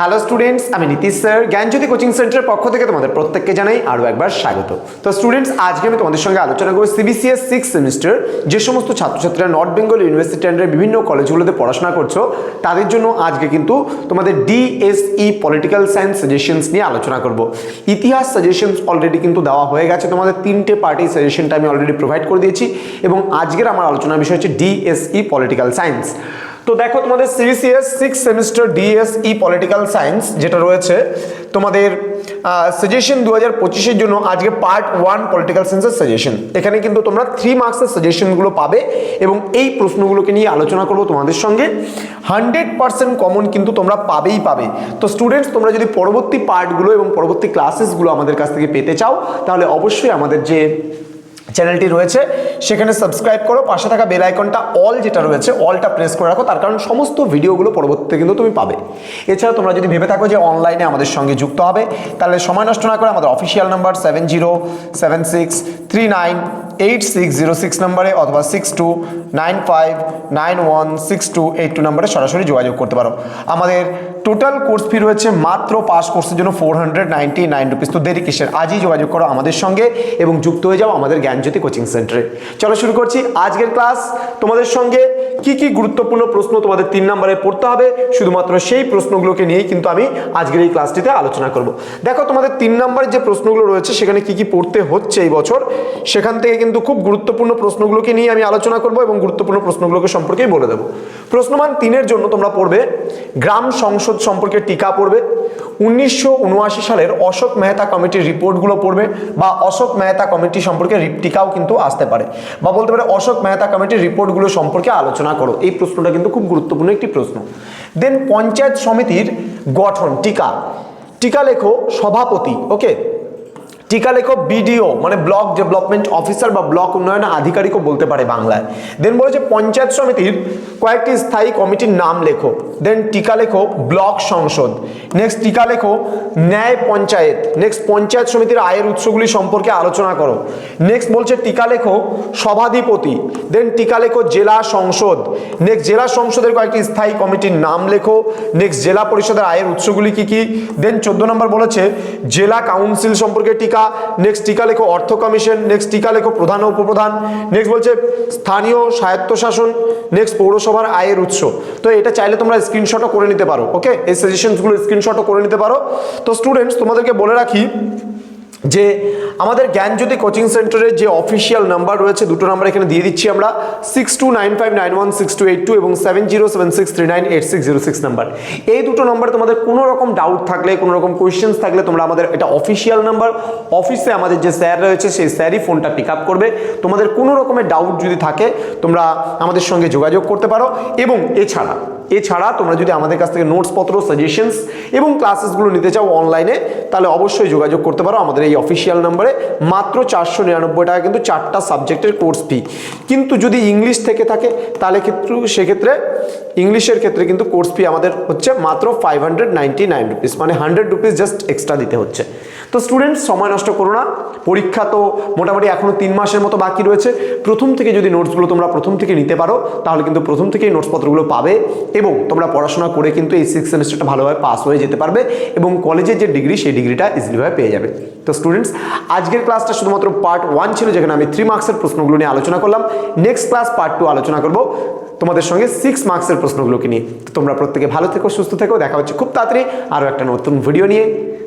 Hello students আমি Nitish sir জ্ঞানজ্যোতি coaching সেন্টারের পক্ষ থেকে তোমাদের প্রত্যেককে জানাই আরও একবার স্বাগত। তো স্টুডেন্টস আজকে আমি তোমাদের সঙ্গে আলোচনা করব সিবিসিএস সিক্স সেমিস্টার যে সমস্ত ছাত্রছাত্রীরা নর্থ বেঙ্গল ইউনিভার্সিটি আন্ডারের বিভিন্ন কলেজগুলোতে পড়াশোনা করছ, তাদের জন্য আজকে কিন্তু তোমাদের ডিএসই পলিটিক্যাল সায়েন্স সাজেশনস নিয়ে আলোচনা করব। ইতিহাস সাজেশনস অলরেডি কিন্তু দেওয়া হয়ে গেছে, তোমাদের তিনটে পার্টি সাজেশনটা আমি অলরেডি প্রোভাইড করে দিয়েছি এবং আজকের আমার আলোচনার বিষয় হচ্ছে ডিএসই পলিটিক্যাল সায়েন্স তো দেখো তোমাদের CBCS six semester DSE political science যেটা রয়েছে, তোমাদের সাজেশন দু হাজার পঁচিশের জন্য আজকে পার্ট ওয়ান পলিটিক্যাল সায়েন্সের সাজেশন এখানে কিন্তু তোমরা থ্রি মার্কসের সাজেশনগুলো পাবে এবং এই প্রশ্নগুলোকে নিয়ে আলোচনা করব তোমাদের সঙ্গে। হান্ড্রেড পার্সেন্ট কমন কিন্তু তোমরা পাবেই পাবে। তো স্টুডেন্টস তোমরা যদি পরবর্তী পার্টগুলো এবং পরবর্তী ক্লাসেসগুলো আমাদের কাছ থেকে পেতে চাও, তাহলে অবশ্যই আমাদের যে চ্যানেলটি রয়েছে, সেখানে সাবস্ক্রাইব করো, পাশে থাকা বেল আইকনটা অল যেটা রয়েছে অলটা প্রেস করে রাখো, তার কারণ সমস্ত ভিডিওগুলো পরবর্তীতে কিন্তু তুমি পাবে। এছাড়া তোমরা যদি ভেবে থাকো যে অনলাইনে আমাদের সঙ্গে যুক্ত হবে, তাহলে সময় নষ্ট না করে আমাদের official number seven zero seven six three nine eight six zero six নাম্বারে অথবা six two nine five nine one six two eight two নাম্বারে সরাসরি যোগাযোগ করতে পারো। আমাদের টোটাল কোর্স ফি রয়েছে মাত্র পাস কোর্সের জন্য four hundred ninety nine rupees তো দেরি কিসের? আজই যোগাযোগ করো আমাদের সঙ্গে এবং যুক্ত হয়ে যাও আমাদের জ্ঞানজ্যোতি কোচিং সেন্টারে চলো শুরু করছি আজকের ক্লাস তোমাদের সঙ্গে কি কি গুরুত্বপূর্ণ প্রশ্ন তোমাদের তিন নম্বরে পড়তে হবে, শুধুমাত্র সেই প্রশ্নগুলোকে নিয়েই কিন্তু আমি আজকের এই ক্লাসটিতে আলোচনা করব। দেখো তোমাদের তিন নম্বরের যে প্রশ্নগুলো রয়েছে, সেখানে কি কি পড়তে হচ্ছে এই বছর, সেখান থেকে কিন্তু খুব গুরুত্বপূর্ণ প্রশ্নগুলোকে নিয়ে আমি আলোচনা করব এবং গুরুত্বপূর্ণ প্রশ্নগুলোকে সম্পর্কেই বলে দেবো। প্রশ্নমান তিনের জন্য তোমরা পড়বে, গ্রাম সংসদ সম্পর্কে টিকা পড়বে, উনিশশো উনআশি সালের অশোক মেহতা কমিটির রিপোর্টগুলো পড়বে বা অশোক মেহতা কমিটি সম্পর্কে টিকাও কিন্তু আসতে পারে বা বলতে পারে অশোক মেহতা কমিটির রিপোর্টগুলো সম্পর্কে আলোচনা করো। এই প্রশ্নটা কিন্তু খুব গুরুত্বপূর্ণ একটি প্রশ্ন। দেন পঞ্চায়েত সমিতির গঠন, টিকা। টিকা লেখো সভাপতি, ওকে? টিকা লেখো বিডিও মানে ব্লক ডেভেলপমেন্ট অফিসার বা ব্লক উন্নয়ন আধিকারিকও বলতে পারে বাংলায়। দেন বলেছে, পঞ্চায়েত সমিতির কয়েকটি স্থায়ী কমিটির নাম লেখো। দেন টিকা লেখো, ব্লক সংসদ। নেক্সট টিকা লেখো, ন্যায় পঞ্চায়েত। নেক্সট পঞ্চায়েত সমিতির আয়ের উৎসগুলি সম্পর্কে আলোচনা করো। নেক্সট বলছে, টিকা লেখো, সভাধিপতি। দেন টিকা লেখো, জেলা সংসদ। নেক্সট জেলা সংসদের কয়েকটি স্থায়ী কমিটির নাম লেখো। নেক্সট জেলা পরিষদের আয়ের উৎসগুলি কি কি? দেন চোদ্দ নম্বর বলেছে, জেলা কাউন্সিল সম্পর্কে টিকা নেক্সট টিকা লেখো অর্থ কমিশন নেক্সট টিকা লেখো প্রধান উপপ্রধান নেক্সট বলছে স্থানীয় স্বায়ত্তশাসন নেক্সট পৌরসভার আয়ের উৎস। তো এটা চাইলে তোমরা স্ক্রিনশটও করে নিতে পারো ওকে এই সাজেশনসগুলো স্ক্রিনশটও করে নিতে পারো। তো স্টুডেন্টস তোমাদেরকে বলে রাখি যে আমাদের জ্ঞানজ্যোতি কোচিং সেন্টারের যে অফিসিয়াল নাম্বার রয়েছে, দুটো নাম্বার এখানে দিয়ে দিচ্ছি আমরা six two nine five nine one six two eight two এবং seven zero seven six three nine eight six zero six number. এই দুটো নাম্বারে তোমাদের কোনো রকম ডাউট থাকলে, কোনো রকম কোয়েশ্চেন্স থাকলে তোমরা আমাদের এটা অফিসিয়াল নাম্বার অফিসে আমাদের যে স্যার রয়েছে, সেই স্যারই ফোনটা পিক আপ করবে। তোমাদের কোনো রকমের ডাউট যদি থাকে, তোমরা আমাদের সঙ্গে যোগাযোগ করতে পারো। এবং এছাড়া এছাড়া তোমরা যদি আমাদের কাছ থেকে নোটসপত্র সাজেশনস এবং ক্লাসেসগুলো নিতে চাও অনলাইনে তাহলে অবশ্যই যোগাযোগ করতে পারো আমাদের এই অফিসিয়াল নাম্বারে মাত্র চারশো নিরানব্বই টাকা কিন্তু চারটা সাবজেক্টের কোর্স ফি কিন্তু যদি ইংলিশ থেকে থাকে, তাহলে ক্ষেত্রে সেক্ষেত্রে ইংলিশের ক্ষেত্রে কিন্তু কোর্স ফি আমাদের হচ্ছে মাত্র five hundred ninety nine rupees মানে হান্ড্রেড রুপিস জাস্ট এক্সট্রা দিতে হচ্ছে। তো স্টুডেন্টস সময় নষ্ট করো না। পরীক্ষা তো মোটামুটি এখনও তিন মাসের মতো বাকি রয়েছে। প্রথম থেকে যদি নোটসগুলো তোমরা প্রথম থেকে নিতে পারো, তাহলে কিন্তু প্রথম থেকেই নোটসপত্রগুলো পাবে এবং তোমরা পড়াশোনা করে কিন্তু এই সিক্স সেমিস্টারটা ভালোভাবে পাস হয়ে যেতে পারবে এবং কলেজের যে ডিগ্রি সেই ডিগ্রিটা ইজিলিভাবে পেয়ে যাবে। তো স্টুডেন্টস আজকের ক্লাসটা শুধুমাত্র পার্ট ওয়ান ছিল, যেখানে আমি থ্রি মার্কসের প্রশ্নগুলো নিয়ে আলোচনা করলাম। নেক্সট ক্লাস পার্ট টু আলোচনা করব তোমাদের সঙ্গে সিক্স মার্কসের প্রশ্নগুলোকে নিয়ে। তো তোমরা প্রত্যেকে ভালো থেকো, সুস্থ থেকো। দেখা হচ্ছে খুব তাড়াতাড়ি আরও একটা নতুন ভিডিও নিয়ে।